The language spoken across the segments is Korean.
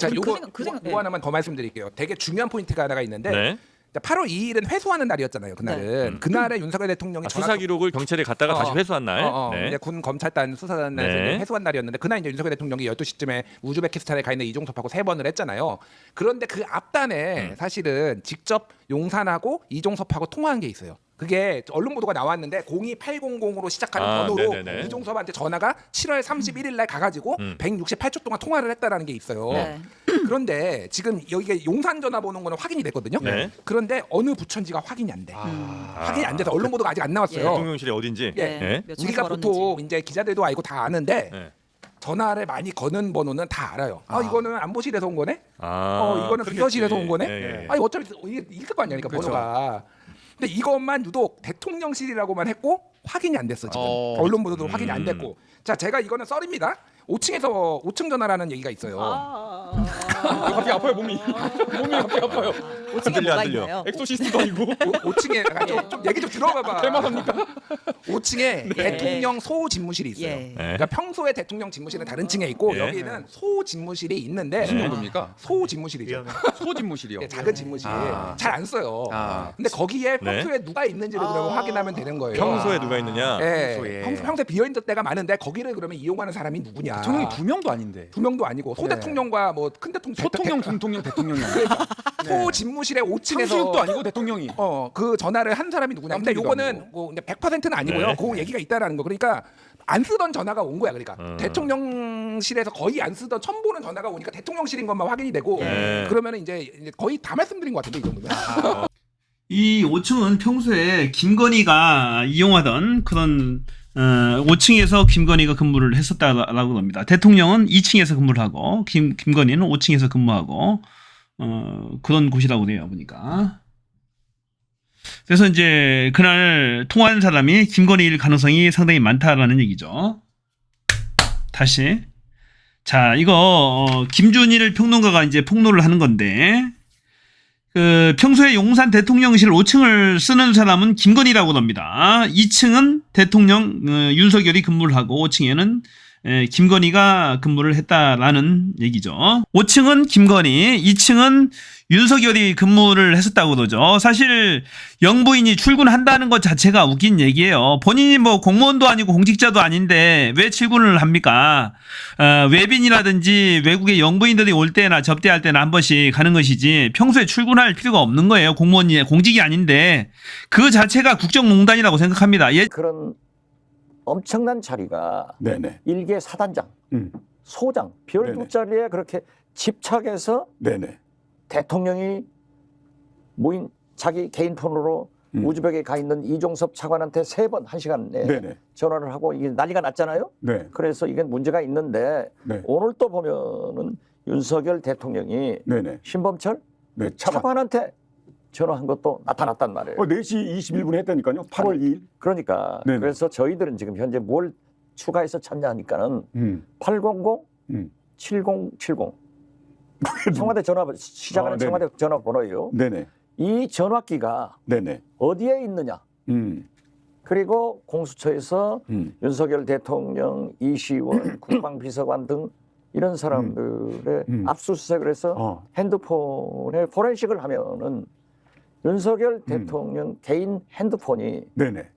자, 그 요거 생각- 그 생각- 요거 하나만 더 말씀드릴게요. 되게 중요한 포인트가 하나가 있는데 네. 자, 8월 2일은 회수하는 날이었잖아요. 그날은 음. 그날에 윤석열 대통령이 아, 전화 수사 기록을 경찰에 갔다가 어, 다시 회수한 날. 어, 어, 네. 이제 군 검찰단 수사단에서 네. 이제 회수한 날이었는데 그날 이제 윤석열 대통령이 12시쯤에 우즈베키스탄에 가 있는 이종섭하고 세 번을 했잖아요. 그런데 그 앞단에 음. 사실은 직접 용산하고 이종섭하고 통화한 게 있어요. 그게 언론 보도가 나왔는데 02800으로 시작하는 아, 번호로 네네네. 이종섭한테 전화가 7월 31일 날 가가지고 음. 168초 동안 통화를 했다라는 게 있어요. 네. 그런데 지금 여기가 용산 전화번호는 확인이 됐거든요. 네. 그런데 어느 부천지가 확인이 안 돼. 음. 확인이 안 돼서 언론 보도가 아직 안 나왔어요. 대통령실이 어딘지. 예. 네. 몇 층에서 우리가 걸었는지. 보통 이제 기자들도 알고 다 아는데 네. 전화를 많이 거는 번호는 다 알아요. 아, 이거는 안보실에서 온 거네. 아, 어 이거는 그렇겠지. 비서실에서 온 거네. 예, 예. 아니 어차피 이게 있을 거 아니야, 그러니까 그렇죠. 번호가. 근데 이것만 유독 대통령실이라고만 했고 확인이 안 됐어 지금. 어. 언론 보도도 확인이 안 음. 됐고. 자 제가 이거는 썰입니다. 5층에서 5층 전화라는 얘기가 있어요. 아, 갑자기 아파요 몸이. 몸이 갑자기 아파요. 5층에 안 들려, 뭐가 안 들려. 있나요? 엑소시스트도 아니고. 5, 층에 약간 좀, 좀 얘기 좀 들어봐봐 대만합니까? 5층에 네. 대통령 소 집무실이 있어요 예. 네. 그러니까 평소에 대통령 집무실은 다른 층에 있고 예. 여기는 소 집무실이 있는데 무슨 정도입니까? 소 집무실이죠 소집무실이요. 예, 작은 집무실 아. 잘 안 써요 아. 근데 거기에 네. 평소에 누가 있는지를 그러면 아. 확인하면 되는 거예요 평소에 누가 있느냐? 예, 평소에. 평, 평소에 비어 있는 때가 많은데 거기를 그러면 이용하는 사람이 누구냐? 대통령이 두 명도 아닌데. 두 명도 아니고 소 네. 대통령과 뭐 큰 대통령, 소통령, 대- 중통령, 대통령이 아니고. 그러니까 소 집무실에 5층에서 탕수육도 아니고 대통령이. 어 그 전화를 한 사람이 누구냐? 근데 요거는 아니고. 뭐 이제 100%는 아니고요. 네. 그 얘기가 있다라는 거. 그러니까 안 쓰던 전화가 온 거야. 그러니까 음. 대통령실에서 거의 안 쓰던 처음 보는 전화가 오니까 대통령실인 것만 확인이 되고 네. 그러면 이제 이제 거의 다 말씀드린 것 같은데 이 정도면. 이 5층은 평소에 김건희가 이용하던 그런 어, 5층에서 김건희가 근무를 했었다라고 합니다. 대통령은 2층에서 근무를 하고 김, 김건희는 5층에서 근무하고 어, 그런 곳이라고 돼요 보니까. 그래서 이제 그날 통화한 사람이 김건희일 가능성이 상당히 많다라는 얘기죠. 다시 자 이거 어, 김준일 평론가가 이제 폭로를 하는 건데 그 평소에 용산 대통령실 5층을 쓰는 사람은 김건희라고 합니다. 2층은 대통령 어, 윤석열이 근무를 하고 5층에는 에, 김건희가 근무를 했다라는 얘기죠. 5층은 김건희, 2층은 윤석열이 근무를 했었다고 그러죠. 사실 영부인이 출근한다는 것 자체가 웃긴 얘기예요. 본인이 뭐 공무원도 아니고 공직자도 아닌데 왜 출근을 합니까? 어, 외빈이라든지 외국의 영부인들이 올 때나 접대할 때나 한 번씩 가는 것이지 평소에 출근할 필요가 없는 거예요. 공무원이 공직이 아닌데 그 자체가 국정농단이라고 생각합니다. 예, 그런 엄청난 자리가 네네. 일개 사단장, 음. 소장, 별. 두 자리에 그렇게 집착해서 네네. 대통령이 모인 자기 개인 폰으로 음. 우즈벡에 가 있는 이종섭 차관한테 세 번 한 시간에 네네. 전화를 하고 이게 난리가 났잖아요. 네. 그래서 이게 문제가 있는데 네. 오늘 또 보면은 윤석열 대통령이 네네. 신범철 네. 차관. 차관한테 전화한 것도 나타났단 말이에요. 어, 4시 21분에 했다니까요. 8월 2일. 그러니까 네네. 그래서 저희들은 지금 현재 뭘 추가해서 찾냐니까는 음. 800 음. 7070 청와대 전화 시작하는 아. 청와대 전화 번호예요. 네네. 이 전화기가 네네. 어디에 있느냐? 음. 그리고 공수처에서 음. 윤석열 대통령, 이시원, 국방비서관 등 이런 사람들의 음. 압수수색을 해서 어. 핸드폰에 포렌식을 하면은 윤석열 음. 대통령 개인 핸드폰이 네네.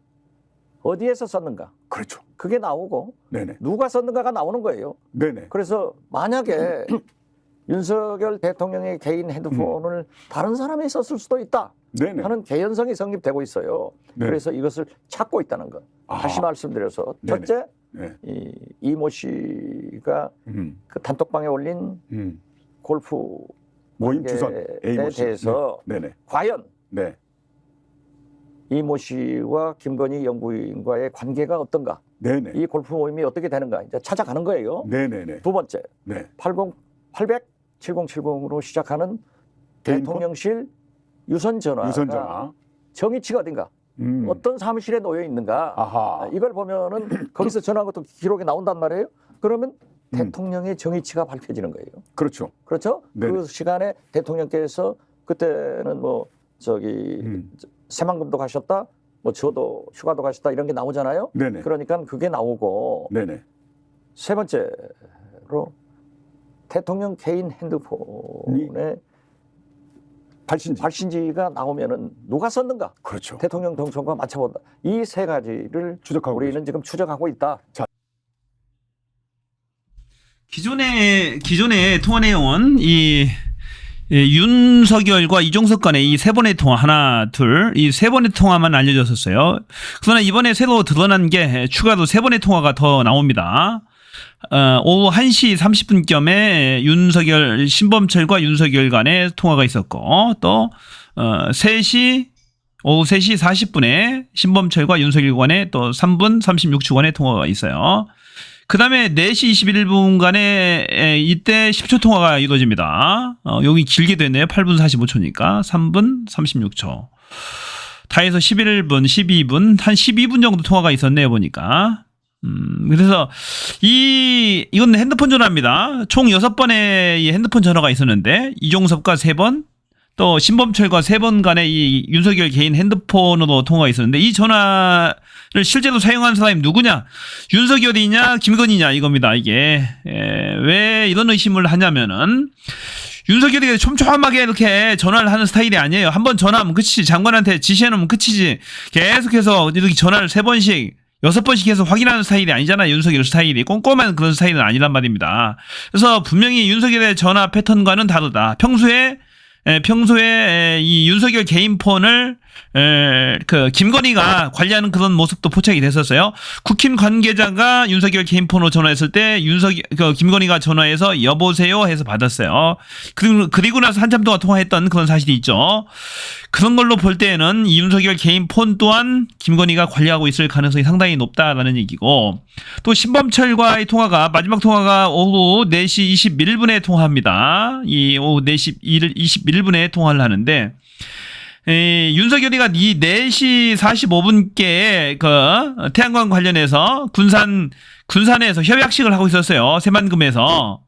어디에서 썼는가? 그렇죠. 그게 나오고 네네. 누가 썼는가가 나오는 거예요. 네네. 그래서 만약에 윤석열 대통령의 개인 핸드폰을 다른 사람이 썼을 수도 있다 네네. 하는 개연성이 성립되고 있어요. 네. 그래서 이것을 찾고 있다는 것. 다시 아. 말씀드려서 네네. 첫째 네. 이 이모 씨가 음. 그 단톡방에 올린 음. 골프 모임 주선 관계에 A모 씨. 대해서 네. 네네. 과연 네. 이모 씨와 김건희 영부인과의 관계가 어떤가? 네네. 이 골프 모임이 어떻게 되는가? 이제 찾아가는 거예요. 네네네. 두 번째 네. 80 800 7070으로 시작하는? 대통령실 유선 전화가 유선 전화. 정의치가 어딘가? 음. 어떤 사무실에 놓여 있는가? 아하. 이걸 보면은 거기서 전화한 것도 기록에 나온단 말이에요. 그러면 음. 대통령의 정의치가 밝혀지는 거예요. 그렇죠. 그렇죠? 네네. 그 시간에 대통령께서 그때는 뭐 저기 음. 새만금도 가셨다, 뭐 저도 휴가도 가셨다 이런 게 나오잖아요. 네네. 그러니까 그게 나오고 네네. 세 번째로 대통령 개인 핸드폰에 발신지. 발신지가 나오면은 누가 썼는가? 그렇죠. 대통령 동선과 맞춰본다. 이 세 가지를 추적하고 우리는 지금 추적하고 있다. 기존의 기존의 통화 내용은 이 예, 윤석열과 이종석 간의 이 세 번의 통화 하나 둘 이 세 번의 통화만 알려졌었어요. 그러나 이번에 새로 드러난 게 추가로 세 번의 통화가 더 나옵니다. 어, 오후 1시 30분경에 윤석열 신범철과 윤석열 간의 통화가 있었고 또 어, 3시 오후 3시 40분에 신범철과 윤석열 간의 또 3분 36초 간의 통화가 있어요. 그 다음에 4시 21분간에 이때 10초 통화가 이루어집니다. 어, 여기 길게 됐네요. 8분 45초니까 3분 36초. 다 해서 11분, 12분, 한 12분 정도 통화가 있었네요. 보니까. 음, 그래서 이, 이건 핸드폰 전화입니다. 총 6번의 이 핸드폰 전화가 있었는데 이종섭과 3번, 또 신범철과 3번 간의 이 윤석열 개인 핸드폰으로 통화가 있었는데 이 전화를 실제로 사용한 사람이 누구냐? 윤석열이냐 김건희냐 이겁니다. 이게 에, 왜 이런 의심을 하냐면은 윤석열이 촘촘하게 이렇게 전화를 하는 스타일이 아니에요. 한 번 전화하면 끝이지. 장관한테 지시해놓으면 끝이지. 계속해서 이렇게 전화를 세 번씩 여섯 번씩 해서 확인하는 스타일이 아니잖아요. 윤석열 스타일이 꼼꼼한 그런 스타일은 아니란 말입니다. 그래서 분명히 윤석열의 전화 패턴과는 다르다. 평소에 에, 평소에 에, 이 윤석열 개인 폰을 에, 그 김건희가 관리하는 그런 모습도 포착이 됐었어요. 국힘 관계자가 윤석열 개인 폰으로 전화했을 때 윤석 그 김건희가 전화해서 여보세요 해서 받았어요. 그리고 그리고 나서 한참 동안 통화했던 그런 사실이 있죠. 그런 걸로 볼 때에는 이 윤석열 개인 폰 또한 김건희가 관리하고 있을 가능성이 상당히 높다라는 얘기고 또 신범철과의 통화가 마지막 통화가 오후 4시 21분에 통화합니다. 이 오후 4시 21분에 통화를 하는데 에, 윤석열이가 이 4시 45분께 그 태양광 관련해서 군산 군산에서 협약식을 하고 있었어요. 새만금에서.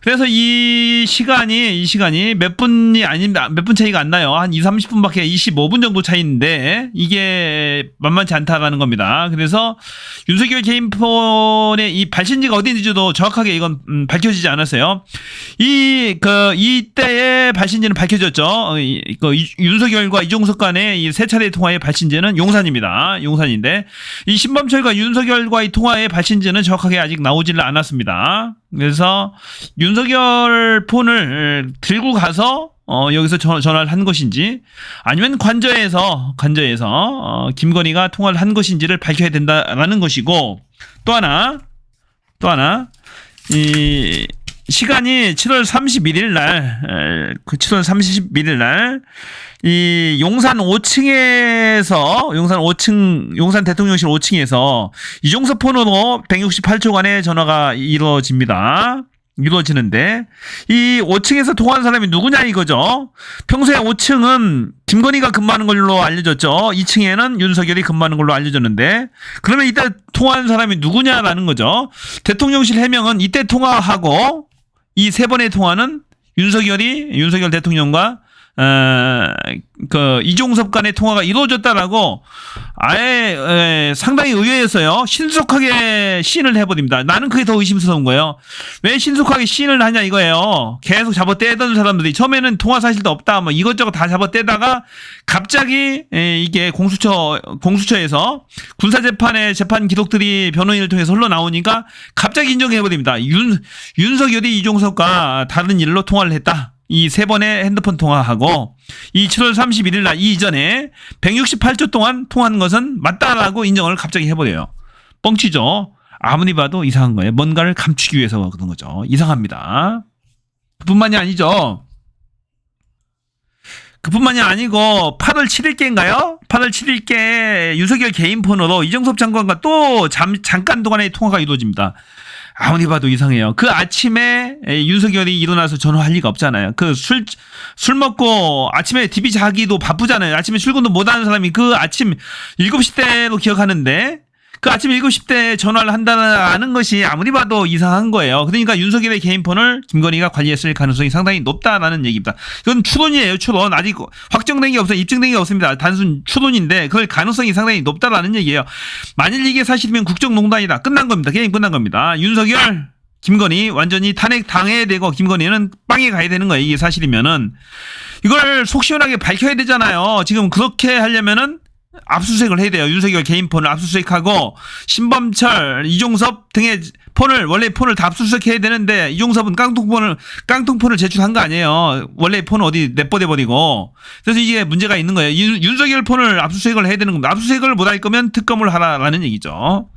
그래서 이 시간이 이 시간이 몇 분이 아닙니다. 몇 분 차이가 안 나요. 한 2, 30분밖에 25분 정도 차이인데 이게 만만치 않다라는 겁니다. 그래서 윤석열 개인 폰의 이 발신지가 어디인지도 정확하게 이건 음, 밝혀지지 않았어요. 이 그 이때의 발신지는 밝혀졌죠. 어, 이, 그 이- 윤석열과 이종석 간의 이 세 차례 통화의 발신지는 용산입니다. 용산인데 이 신범철과 윤석열과의 통화의 발신지는 정확하게 아직 나오지를 않았습니다. 그래서 윤석열 폰을 들고 가서 어, 여기서 전, 전화를 한 것인지 아니면 관저에서 관저에서 어, 김건희가 통화를 한 것인지를 밝혀야 된다라는 것이고 또 하나 또 하나 이 시간이 7월 31일 날, 에, 그 7월 31일 날, 이 용산 5층에서, 용산 5층, 용산 대통령실 5층에서 이종섭 폰으로 168초간의 전화가 이루어집니다. 이루어지는데, 이 5층에서 통화한 사람이 누구냐 이거죠. 평소에 5층은 김건희가 근무하는 걸로 알려졌죠. 2층에는 윤석열이 근무하는 걸로 알려졌는데, 그러면 이때 통화한 사람이 누구냐라는 거죠. 대통령실 해명은 이때 통화하고 이 세 번의 통화는 윤석열이 윤석열 대통령과 어, 그 이종섭 간의 통화가 이루어졌다라고 아예 에, 상당히 의외였어요. 신속하게 시인을 해버립니다. 나는 그게 더 의심스러운 거예요. 왜 신속하게 시인을 하냐 이거예요. 계속 잡아떼던 사람들이 처음에는 통화 사실도 없다 뭐 이것저것 다 잡아떼다가 갑자기 에, 이게 공수처 공수처에서 군사 재판의 재판 기록들이 변호인을 통해서 흘러 나오니까 갑자기 인정해버립니다. 윤 윤석열이 이종석과 다른 일로 통화를 했다. 이 세 번의 핸드폰 통화하고 이 7월 31일 날 이전에 168초 동안 통화한 것은 맞다라고 인정을 갑자기 해버려요. 뻥치죠. 아무리 봐도 이상한 거예요. 뭔가를 감추기 위해서 그런 거죠. 이상합니다. 그뿐만이 아니죠. 그뿐만이 아니고 8월 7일께인가요? 8월 7일께 윤석열 개인 폰으로 이정섭 장관과 또 잠, 잠깐 동안의 통화가 이루어집니다. 아무리 봐도 이상해요. 그 아침에 에, 윤석열이 일어나서 전화할 리가 없잖아요. 그 술, 술 먹고 아침에 TV 자기도 바쁘잖아요. 아침에 출근도 못 하는 사람이 그 아침 7시 때로 기억하는데 그 아침 7시 때 전화를 한다는 것이 아무리 봐도 이상한 거예요. 그러니까 윤석열의 개인 폰을 김건희가 관리했을 가능성이 상당히 높다라는 얘기입니다. 이건 추론이에요, 추론. 아직 확정된 게 없어요. 입증된 게 없습니다. 단순 추론인데 그걸 가능성이 상당히 높다라는 얘기예요. 만일 이게 사실이면 국정농단이다. 끝난 겁니다. 게임 끝난 겁니다. 윤석열 김건희 완전히 탄핵 당해야 되고 김건희는 빵에 가야 되는 거예요. 이게 사실이면은 이걸 속 시원하게 밝혀야 되잖아요. 지금 그렇게 하려면은 압수수색을 해야 돼요. 윤석열 개인 폰을 압수수색하고 신범철, 이종섭 등의 폰을 원래 폰을 다 압수수색해야 되는데 이종섭은 깡통폰을 깡통폰을 제출한 거 아니에요. 원래 폰 어디 내버려 버리고 그래서 이게 문제가 있는 거예요. 윤, 윤석열 폰을 압수수색을 해야 되는 겁니다. 압수수색을 못 할 거면 특검을 하라라는 얘기죠.